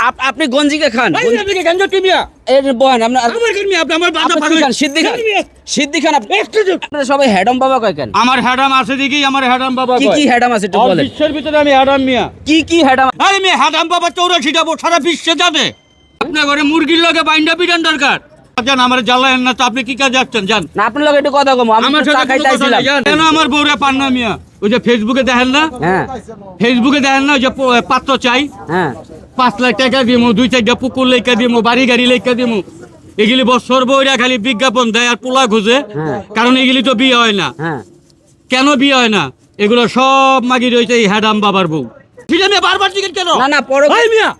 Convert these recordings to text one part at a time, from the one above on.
Up- আপনি গঞ্জিকে খান। এর বয়ান আপনার আপনি কি খান? সিদ্ধি খান। সিদ্ধি খান আপনি আপনারা সবাই হ্যাডম বাবা কয় কেন? আমার হ্যাডাম আছে দেখি আমার হ্যাডাম বাবা কি কি হ্যাডাম আছে একটু বলেন। বিশ্বের ভিতরে আমি হ্যাডাম মিয়া। কি কি হ্যাডাম আরে মেয়ে হ্যাডাম বাবা চৌরাশিটা বউ সারা বিশ্বে জানে আপনার ঘরে মুরগির লগে বাইন্ডা দরকার। জান আমার জ্বালায়েন না তো আপনি কি কাজ যাচ্ছেন জান না আপনার লগে একটু কথা কম আমার সাথে কোনো আমার বউরে পান না মিয়া? ওই যে ফেসবুকে দেখেন না? হ্যাঁ। ফেসবুকে দেখেন না ওই যে পাত্র চাই। হ্যাঁ। পাঁচ লাখ টাকা দিমু দুই চারটা পুকুর লেখা দিমু বাড়ি গাড়ি লেখা দিমু। এগুলি বছর বইরা খালি বিজ্ঞাপন দেয় আর পোলা খুঁজে হ্যাঁ। কারণ এগুলি তো বিয়ে হয় না। হ্যাঁ। কেন বিয়ে হয় না? এগুলো সব মাগি রয়েছে এই হ্যাডাম বাবার বউ। ঠিক আছে বারবার জিজ্ঞেস কেন? না না পরে ভাই মিয়া!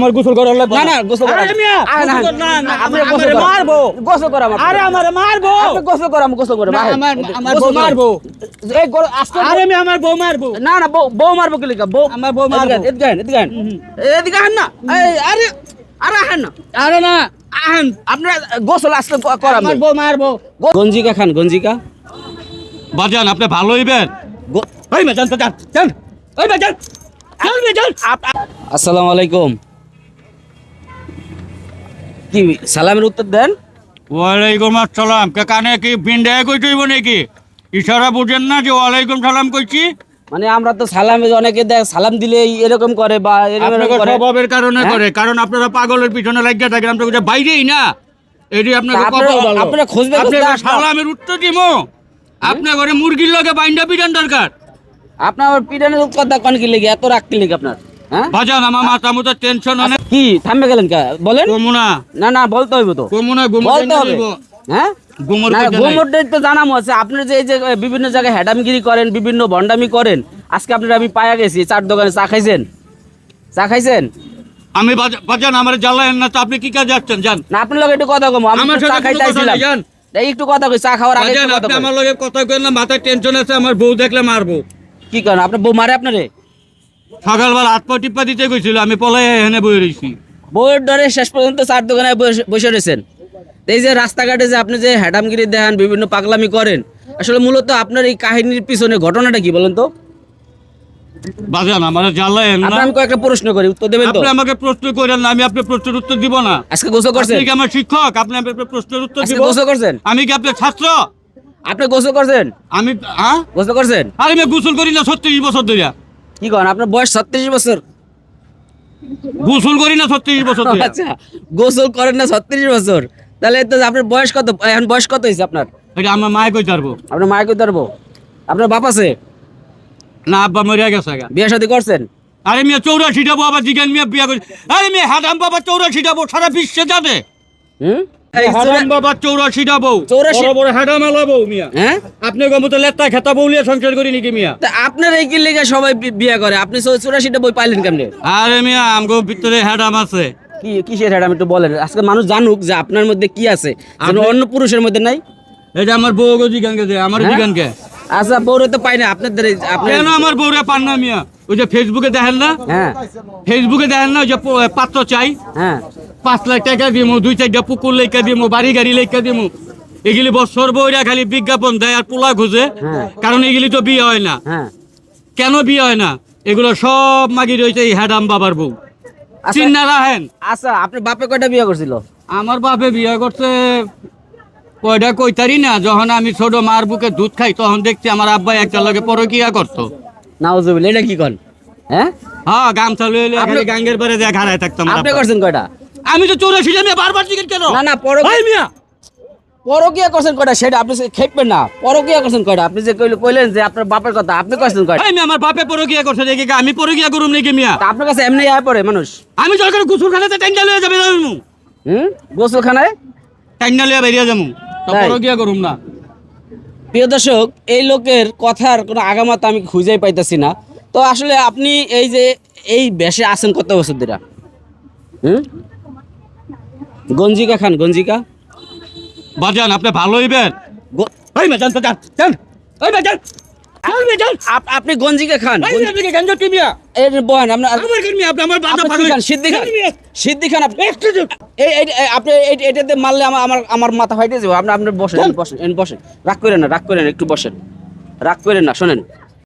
আমার গোসল করার লাগবে না না। গোসল করা আরে মিয়া, আরে না, গোসল না, না, আপনি গোসল মারবো। গোসল করা আমার আরে আমার মারবো। আপনি গোসল করা আমি গোসল করে আমার- আমার গোসল বউ। মারবো। এই গো- আস্তে আরে আমি আমার বউ মারবো। না না বউ বউ মারবো কি বউ আমার বউ মারবো। এদিকে এদিকে এদিকে আন। না। এই, আরে আরে আহেন না। আরে না। আহেন আপনার গোসল আসলে করাবো আমার বউ মারবো। গঞ্জিকা খান গঞ্জিকা। বাজান আপনি ভালো হইবেন? ওই মে জান তো জান জান ওই মে জান জান মে জান আপ- আপ- আসসালামু আলাইকুম। কি সালামের উত্তর দেন? ওয়ালাইকুম আসসালাম। কে কানে কি বিন্ডায় কই তুইব নাকি? ইশারা বুঝেন না যে ওয়ালাইকুম সালাম কইছি? মানে আমরা তো সালামে অনেকে দেখ সালাম দিলে এরকম করে বা এরকম করে। স্বভাবের কারণে হ্যাঁ? করে কারণ আপনারা পাগলের পিছনে লাগিয়ে থাকেন আপনাকে যে বাইরেই না? এটি আপনাকে আপনারা- খুঁজবে সালামের উত্তর দিমো? আপনার ঘরে মুরগির লগে বাইন্ডা পিটান দরকার। আপনার পিটানের কথা কোন কি লেগে? এত রাগ কি লেগে আপনার? বাজান আমার মাথা মতো টেনশন অনেক। কি থামবে গেলেন কা? বলেন। কমুনা। না না বলতে হইব তো। কমুনা বলতে হবে। হ্যাঁ? তো জানামো আছে। আপনি যে এই যে বিভিন্ন জায়গায় হ্যাডামগিরি করেন বিভিন্ন ভণ্ডামি করেন আজকে আপনার আমি পায়া গেছি চার দোকানে চা খাইছেন। চা খাইছেন? আমি বাজান আমার জ্বালায়েন না তো আপনি কি কাজ যাচ্ছেন জান না আপনার লগে একটু কথা কম। আমি চা একটু কথা কই চা খাওয়ার আগে কই। আমার লগে কথা কইন না মাথায় টেনশন আছে আমার বউ দেখলে মারবো। কি করেন? আপনার বউ মারে আপনারে? সকালবেলা হাত পা টিপ্পা দিতে কইছিল আমি পলাই এখানে বই রইছি। বউয়ের ডরে শেষ পর্যন্ত চার দোকানে বসে- রয়েছেন। এই যে রাস্তাঘাটে যে আপনি যে হ্যাডামগিরি দেখান বিভিন্ন পাগলামি করেন আসলে মূলত আপনার এই কাহিনীর পিছনে ঘটনাটা কি বলেন তো? বাজান আমার জ্বালায়েন না। আমি কয়েকটা প্রশ্ন করি উত্তর দেবেন তো? আপনি আমাকে প্রশ্ন করেন না আমি আপনার প্রশ্নের উত্তর দিব না। আজকে গোসল করছেন? আপনি কি আমার শিক্ষক? আপনি আমার প্রশ্নের উত্তর দিব? গোসল করছেন? আমি কি আপনার ছাত্র? আপনি গোসল করছেন? আমি হ্যাঁ? গোসল করছেন? আরে আমি গোসল করি না ছত্রিশ বছর ধরে কি করেন আপনার বয়স ছত্রিশ বছর। গোসল করি না ছত্রিশ বছর আচ্ছা গোসল করেন না ছত্রিশ বছর। তাহলে তো আপনার বয়স কত এখন বয়স কত হয়েছে আপনার? এটা আমার মায়ে কই পারব। আপনার মায়ের কই ধরবো আপনার বাপ আছে? না আব্বা মরিয়া গেছে। বিয়ে শাদী করছেন? আরে মিয়া চৌরাশিটা আবার জিগান মিয়া বিয়া করি আরে মিয়া হাদাম বাবা চৌরাশিটা সারা বিশ্বে জানে। হুম? এই হাদাম বাবা চৌরাশিটা বউ 84 বড় বড় হাদাম আলা বউ মিয়া। হ্যাঁ? আপনার এই কি লেগে সবাই বিয়ে করে। আপনি চৌরাশিটা বই পাইলেন কেমনে? আরে মিয়া আমগো ভিতরে হ্যাডাম আছে। কি কিসের হ্যাড একটু বলেন? আজকে মানুষ জানুক যে আপনার মধ্যে কি আছে। অন্য পুরুষের মধ্যে নাই? এটা আমার বউ গো জিগান কে আমার হ্যাঁ? জিগান কে আচ্ছা বউরে তো পাই না। আপনাদের কেন আমার বউরে পান না মিয়া? ওই যে ফেসবুকে দেখেন না? হ্যাঁ। ফেসবুকে দেখেন না? ওই যে পাত্র চাই। হ্যাঁ। পাঁচ লাখ টাকা দিমু দুই চারটা পুকুর লেখা দিমু বাড়ি গাড়ি লেখা দিমু। এগুলি বছর বইরা খালি বিজ্ঞাপন দেয় আর পোলা খুঁজে হ্যাঁ। কারণ এগুলি তো বিয়ে হয় না। হ্যাঁ। কেন বিয়ে হয় না? এগুলো সব মাগি রয়েছে এই হ্যাডাম বাবার বউ। আচ্ছা। চিন্না রাখেন। আচ্ছা আপনার বাপে কয়টা বিয়ে করছিল? আমার বাপে বিয়ে করতে কয়টা কইতারি না যখন আমি ছোট মার বুকে দুধ খাই তখন দেখছি আমার আব্বাই একটা লগে পরকিয়া করতো। নাউজুবিল এটা কি কন? হ্যাঁ? হ্যাঁ গামছা আপনি- গাঙ্গের পারে যা ঘাড়ায় থাকতাম আপনি করছেন কয়টা? আমি তো চৌরাশি আমি বারবার জিজ্ঞেস কেন? না না পর ভাই মিয়া! পরকিয়া করছেন কয়টা? সেটা আপনি খেপবেন না। পরকিয়া করছেন কয়টা? আপনি যে কইলে- কইলেন যে আপনার বাপের কথা আপনি করছেন কয়টা? মিয়া আমার বাপে পরকিয়া করছে দেখি কি আমি পরকিয়া করুম নাকি মিয়া? তা আপনার কাছে এমনি আয় পড়ে মানুষ। আমি যখন গুসুর খানাতে টাইনটা লয়ে যাবে যাব হুম? গোসলখানায়? টাইনটা লয়ে বেরিয়ে যাব। তো? পরকিয়া করুম না। প্রিয় দর্শক এই লোকের কথার কোনো আগামাতা আমি খুঁজেই পাইতাছি না। তো আসলে আপনি এই যে এই বেশে আছেন কত বছর ধরে? হুম? গঞ্জিকা খান গঞ্জিকা। বাজান আপনি ভালো হইবেন? ওই মে জান তো জান ওই মে জান ওই মে জান আপ- আপনি গঞ্জিকা খান। এর বয়ান আপনার আমার কেন আপনি আমার বাজা আপনি খান সিদ্ধি খান সিদ্ধি খান আপনি একটু। এই আপনি এই- এটাতে মারলে আমার আমার আমার মাথা ফাইটে যাবে। আপনি আপনি বসেন বসেন এন বসেন। রাগ করেন না রাগ করেন একটু বসেন। রাগ করেন না শোনেন।